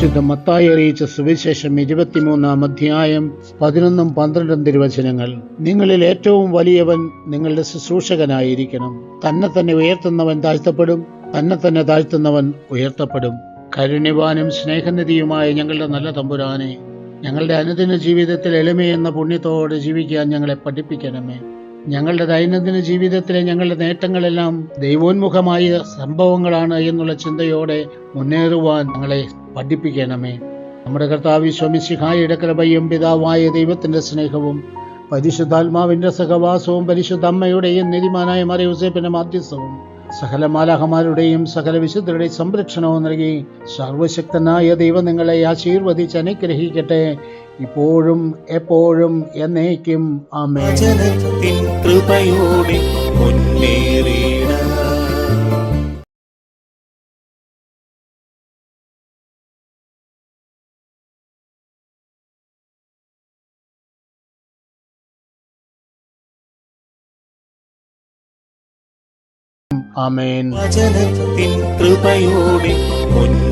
വിശുദ്ധ മത്തായി അറിയിച്ച സുവിശേഷം ഇരുപത്തിമൂന്നാം അധ്യായം പതിനൊന്നും പന്ത്രണ്ടും തിരുവചനങ്ങൾ. നിങ്ങളിൽ ഏറ്റവും വലിയവൻ നിങ്ങളുടെ ശുശ്രൂഷകനായിരിക്കണം. തന്നെ തന്നെ ഉയർത്തുന്നവൻ താഴ്ത്തപ്പെടും തന്നെ തന്നെ താഴ്ത്തുന്നവൻ ഉയർത്തപ്പെടും. കരുണ്യവാനും സ്നേഹനിധിയുമായ ഞങ്ങളുടെ നല്ല തമ്പുരാനെ ഞങ്ങളുടെ അനുദിന ജീവിതത്തിൽ എളിമയെന്ന പുണ്യത്തോടെ ജീവിക്കാൻ ഞങ്ങളെ പഠിപ്പിക്കണമേ. ഞങ്ങളുടെ ദൈനംദിന ജീവിതത്തിലെ ഞങ്ങളുടെ നേട്ടങ്ങളെല്ലാം ദൈവോന്മുഖമായ സംഭവങ്ങളാണ് എന്നുള്ള ചിന്തയോടെ മുന്നേറുവാൻ ഞങ്ങളെ പഠിപ്പിക്കണമേ. നമ്മുടെ കർത്താവ് സ്വാമിശിഹായുടെ കൃപയും പിതാവായ ദൈവത്തിന്റെ സ്നേഹവും പരിശുദ്ധാത്മാവിന്റെ സഹവാസവും പരിശുദ്ധ അമ്മയുടെയും നിരിമാനായ മറിയൂസേപ്പിന്റെ മാധ്യസ്ഥവും സകല മാലാഹമാരുടെയും സകല വിശുദ്ധരുടെയും സംരക്ഷണവും നൽകി സർവശക്തനായ ദൈവം നിങ്ങളെ ആശീർവദിച്ച് അനുഗ്രഹിക്കട്ടെ. ഇപ്പോഴും എപ്പോഴും എന്നേക്കും ആമേ കൃപയോടെ മുന്നേറിയിടാം. ആമേൻ. വചനത്തിൻ കൃപയോടെ മുന്നേറിയിടാം